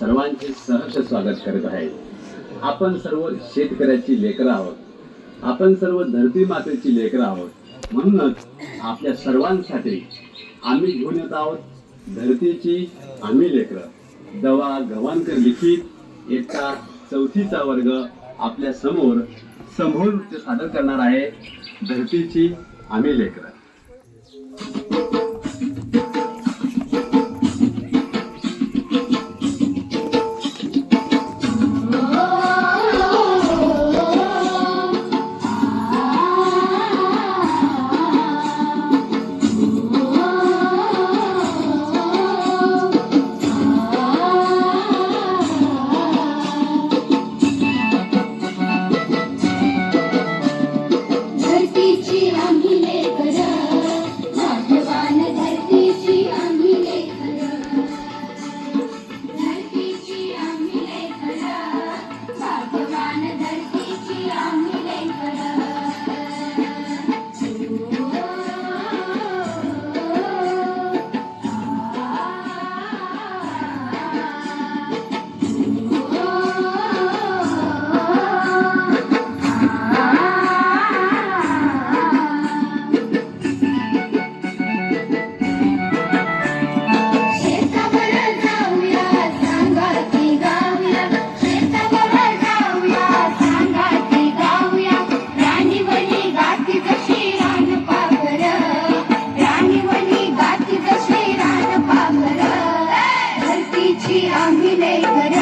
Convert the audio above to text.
सर्वांचे सहर्ष स्वागत करत आहे. आपण सर्व शेतकऱ्याची लेकरं आहोत. आपण सर्व धरती मातेची लेकरं आहोत. म्हणूनच आपल्या सर्वांसाठी आम्ही घेऊन येत आहोत धरतीची आम्ही लेकरं. दवा गव्हाणकर लिखित एका चौथीचा वर्ग आपल्यासमोर समोर सादर करणार आहे. धरतीची आम्ही लेकरं. We are the kare.